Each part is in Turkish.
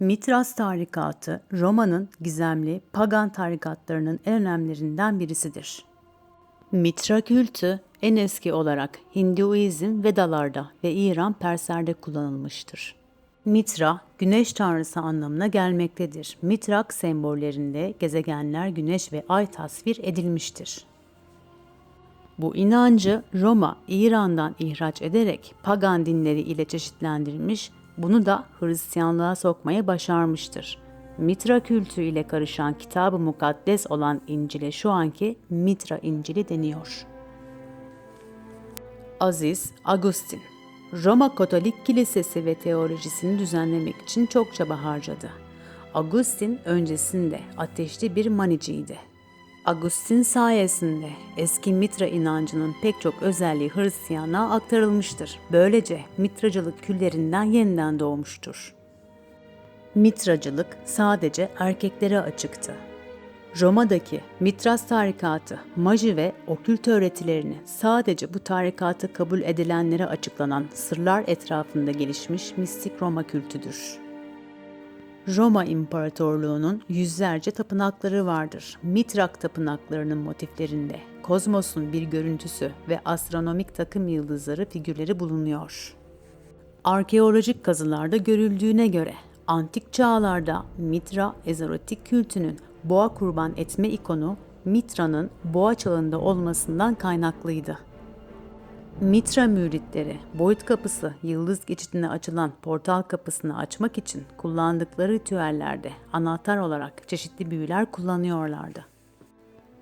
Mitras tarikatı Roma'nın gizemli pagan tarikatlarının en önemlilerinden birisidir. Mitra kültü en eski olarak Hinduizm Vedalarda ve İran Perser'de kullanılmıştır. Mitra, güneş tanrısı anlamına gelmektedir. Mitrak sembollerinde gezegenler, güneş ve ay tasvir edilmiştir. Bu inancı Roma, İran'dan ihraç ederek pagan dinleri ile çeşitlendirmiş, bunu da Hristiyanlığa sokmaya başarmıştır. Mitra kültü ile karışan kitabı mukaddes olan İncil'e şu anki Mitra İncil'i deniyor. Aziz Agustin Roma Katolik Kilisesi ve teolojisini düzenlemek için çok çaba harcadı. Agustin öncesinde ateşli bir maniciydi. Agustin sayesinde eski Mitra inancının pek çok özelliği Hristiyanlığa aktarılmıştır. Böylece Mitracılık küllerinden yeniden doğmuştur. Mitracılık sadece erkeklere açıktı. Roma'daki Mitras tarikatı, maji ve okült öğretilerini sadece bu tarikatı kabul edilenlere açıklanan sırlar etrafında gelişmiş mistik Roma kültüdür. Roma İmparatorluğu'nun yüzlerce tapınakları vardır. Mitrak tapınaklarının motiflerinde kozmosun bir görüntüsü ve astronomik takım yıldızları figürleri bulunuyor. Arkeolojik kazılarda görüldüğüne göre antik çağlarda Mitra ezotik kültünün boğa kurban etme ikonu Mitra'nın boğa çağında olmasından kaynaklıydı. Mitra müritleri boyut kapısı yıldız geçidine açılan portal kapısını açmak için kullandıkları ritüellerde anahtar olarak çeşitli büyüler kullanıyorlardı.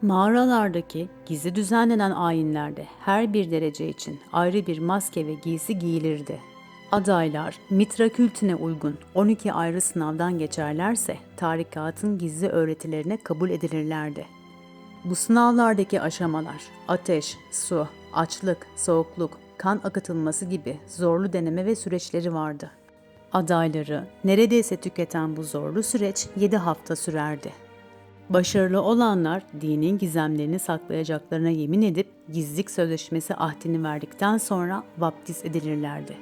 Mağaralardaki gizli düzenlenen ayinlerde her bir derece için ayrı bir maske ve giysi giyilirdi. Adaylar Mitra kültüne uygun 12 ayrı sınavdan geçerlerse tarikatın gizli öğretilerine kabul edilirlerdi. Bu sınavlardaki aşamalar ateş, su, açlık, soğukluk, kan akıtılması gibi zorlu deneme ve süreçleri vardı. Adayları neredeyse tüketen bu zorlu süreç 7 hafta sürerdi. Başarılı olanlar dinin gizemlerini saklayacaklarına yemin edip gizlilik sözleşmesi ahdini verdikten sonra vaptiz edilirlerdi.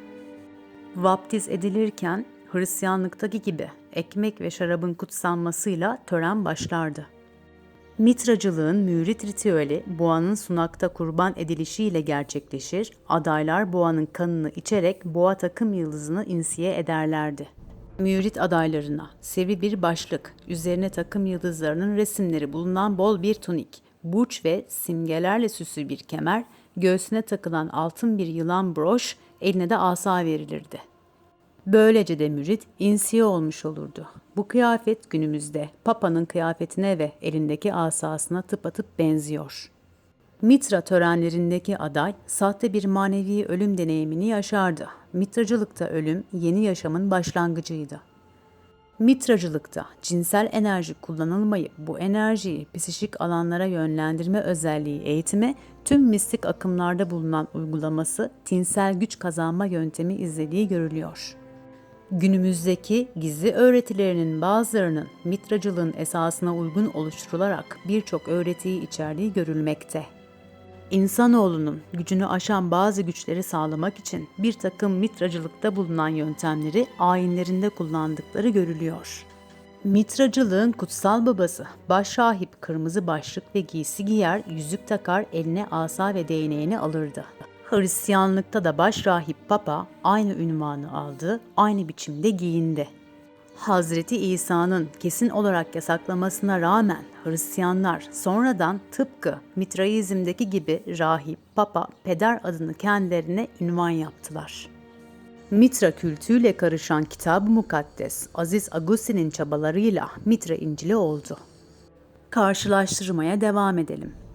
Vaptiz edilirken Hristiyanlıktaki gibi ekmek ve şarabın kutsanmasıyla tören başlardı. Mitracılığın mürit ritüeli boğanın sunakta kurban edilişiyle gerçekleşir, adaylar boğanın kanını içerek boğa takım yıldızını insiye ederlerdi. Mürit adaylarına sevi bir başlık, üzerine takım yıldızlarının resimleri bulunan bol bir tunik, burç ve simgelerle süslü bir kemer, göğsüne takılan altın bir yılan broş, eline de asa verilirdi. Böylece de mürit insiye olmuş olurdu. Bu kıyafet günümüzde Papa'nın kıyafetine ve elindeki asasına tıpatıp benziyor. Mitra törenlerindeki aday sahte bir manevi ölüm deneyimini yaşardı. Mitracılıkta ölüm yeni yaşamın başlangıcıydı. Mitracılıkta cinsel enerji kullanılmayıp bu enerjiyi psişik alanlara yönlendirme özelliği eğitime tüm mistik akımlarda bulunan uygulaması tinsel güç kazanma yöntemi izlediği görülüyor.'' Günümüzdeki gizli öğretilerinin bazılarının mitracılığın esasına uygun oluşturularak birçok öğretiyi içerdiği görülmekte. İnsanoğlunun gücünü aşan bazı güçleri sağlamak için bir takım mitracılıkta bulunan yöntemleri ayinlerinde kullandıkları görülüyor. Mitracılığın kutsal babası, başrahip kırmızı başlık ve giysi giyer, yüzük takar, eline asa ve değneğini alırdı. Hristiyanlıkta da başrahip Papa aynı ünvanı aldı, aynı biçimde giyindi. Hazreti İsa'nın kesin olarak yasaklamasına rağmen Hristiyanlar sonradan tıpkı Mitraizm'deki gibi rahip, papa, peder adını kendilerine ünvan yaptılar. Mitra kültüyle karışan Kitab-ı Mukaddes, Aziz Agustin'in çabalarıyla Mitra İncil'i oldu. Karşılaştırmaya devam edelim.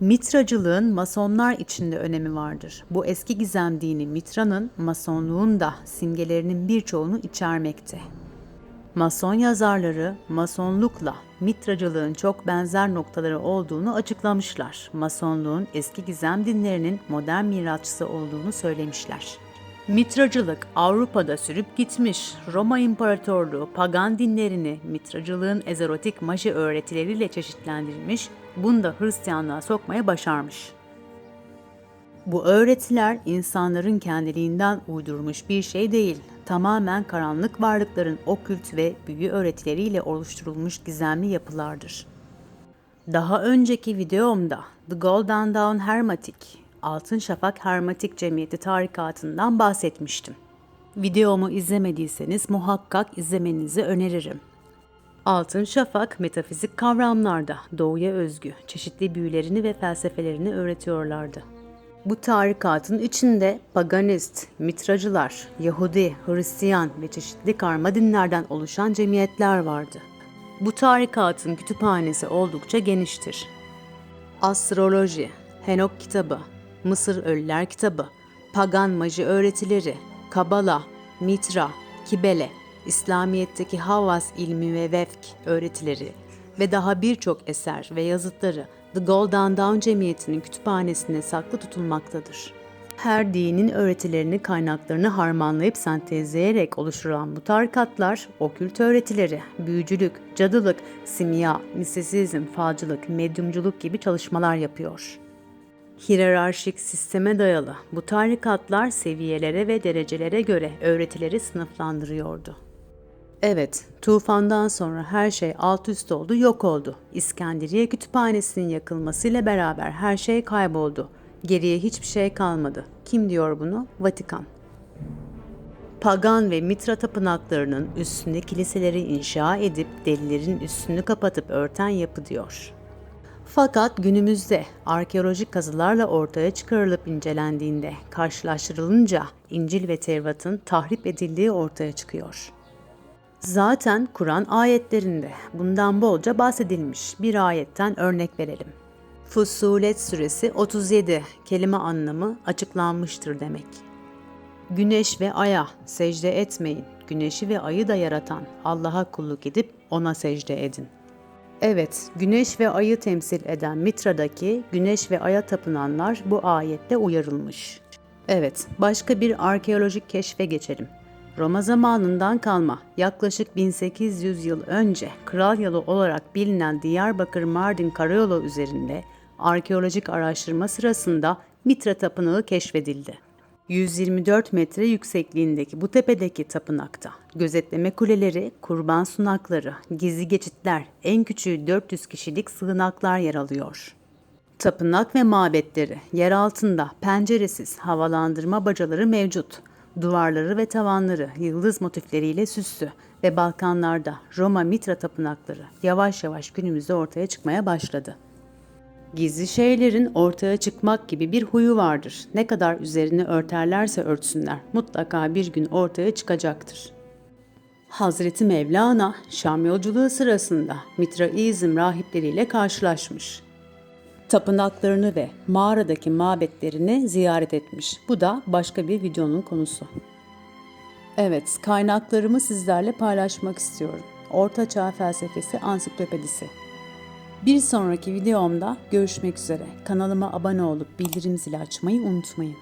Mitracılığın masonlar içinde önemi vardır. Bu eski gizem dini Mitra'nın masonluğun da simgelerinin birçoğunu içermekte. Mason yazarları masonlukla mitracılığın çok benzer noktaları olduğunu açıklamışlar. Masonluğun eski gizem dinlerinin modern mirasçısı olduğunu söylemişler. Mitracılık Avrupa'da sürüp gitmiş. Roma İmparatorluğu pagan dinlerini mitracılığın ezotik maji öğretileriyle çeşitlendirmiş, bunu da Hristiyanlığa sokmaya başarmış. Bu öğretiler insanların kendiliğinden uydurmuş bir şey değil. Tamamen karanlık varlıkların okült ve büyü öğretileriyle oluşturulmuş gizemli yapılardır. Daha önceki videomda The Golden Dawn Hermetic, Altın Şafak Hermetik Cemiyeti tarikatından bahsetmiştim. Videomu izlemediyseniz muhakkak izlemenizi öneririm. Altın Şafak metafizik kavramlarda doğuya özgü çeşitli büyülerini ve felsefelerini öğretiyorlardı. Bu tarikatın içinde paganist, mitracılar, Yahudi, Hristiyan ve çeşitli karma dinlerden oluşan cemiyetler vardı. Bu tarikatın kütüphanesi oldukça geniştir. Astroloji, Henok kitabı, Mısır Ölüler kitabı, pagan maji öğretileri, Kabala, Mitra, Kibele, İslamiyet'teki Havas ilmi ve vefk öğretileri ve daha birçok eser ve yazıtları The Golden Dawn Cemiyeti'nin kütüphanesinde saklı tutulmaktadır. Her dinin öğretilerini, kaynaklarını harmanlayıp sentezleyerek oluşturulan bu tarikatlar, okült öğretileri, büyücülük, cadılık, simya, mistisizm, falcılık, medyumculuk gibi çalışmalar yapıyor. Hiyerarşik sisteme dayalı bu tarikatlar seviyelere ve derecelere göre öğretileri sınıflandırıyordu. Evet, tufandan sonra her şey alt üst oldu, yok oldu. İskenderiye kütüphanesinin yakılmasıyla beraber her şey kayboldu. Geriye hiçbir şey kalmadı. Kim diyor bunu? Vatikan. Pagan ve Mitra tapınaklarının üstünde kiliseleri inşa edip delilerin üstünü kapatıp örten yapı diyor. Fakat günümüzde arkeolojik kazılarla ortaya çıkarılıp incelendiğinde karşılaştırılınca İncil ve Tevrat'ın tahrip edildiği ortaya çıkıyor. Zaten Kur'an ayetlerinde bundan bolca bahsedilmiş. Bir ayetten örnek verelim. Fusulet suresi 37 kelime anlamı açıklanmıştır demek. Güneş ve aya secde etmeyin. Güneşi ve ayı da yaratan Allah'a kulluk edip ona secde edin. Evet, güneş ve ayı temsil eden Mitra'daki güneş ve aya tapınanlar bu ayette uyarılmış. Evet, başka bir arkeolojik keşfe geçelim. Roma zamanından kalma yaklaşık 1800 yıl önce kral yolu olarak bilinen Diyarbakır Mardin Karayolu üzerinde arkeolojik araştırma sırasında Mitra Tapınağı keşfedildi. 124 metre yüksekliğindeki bu tepedeki tapınakta gözetleme kuleleri, kurban sunakları, gizli geçitler, en küçüğü 400 kişilik sığınaklar yer alıyor. Tapınak ve mabetleri yer altında penceresiz havalandırma bacaları mevcut. Duvarları ve tavanları yıldız motifleriyle süslü ve Balkanlarda Roma Mitra tapınakları yavaş yavaş günümüzde ortaya çıkmaya başladı. Gizli şeylerin ortaya çıkmak gibi bir huyu vardır. Ne kadar üzerini örterlerse örtsünler mutlaka bir gün ortaya çıkacaktır. Hazreti Mevlana Şam yolculuğu sırasında Mitraizm rahipleriyle karşılaşmış. Tapınaklarını ve mağaradaki mabetlerini ziyaret etmiş. Bu da başka bir videonun konusu. Evet, kaynaklarımı sizlerle paylaşmak istiyorum. Orta Çağ Felsefesi Ansiklopedisi. Bir sonraki videomda görüşmek üzere. Kanalıma abone olup bildirim zili açmayı unutmayın.